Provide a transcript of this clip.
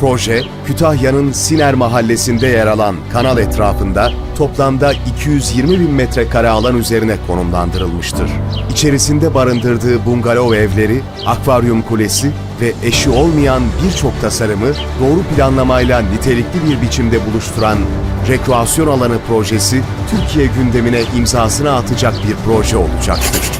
Proje, Kütahya'nın Siner mahallesinde yer alan kanal etrafında toplamda 220 bin metrekare alan üzerine konumlandırılmıştır. İçerisinde barındırdığı bungalov evleri, akvaryum kulesi ve eşi olmayan birçok tasarımı doğru planlamayla nitelikli bir biçimde buluşturan rekreasyon alanı projesi Türkiye gündemine imzasını atacak bir proje olacaktır.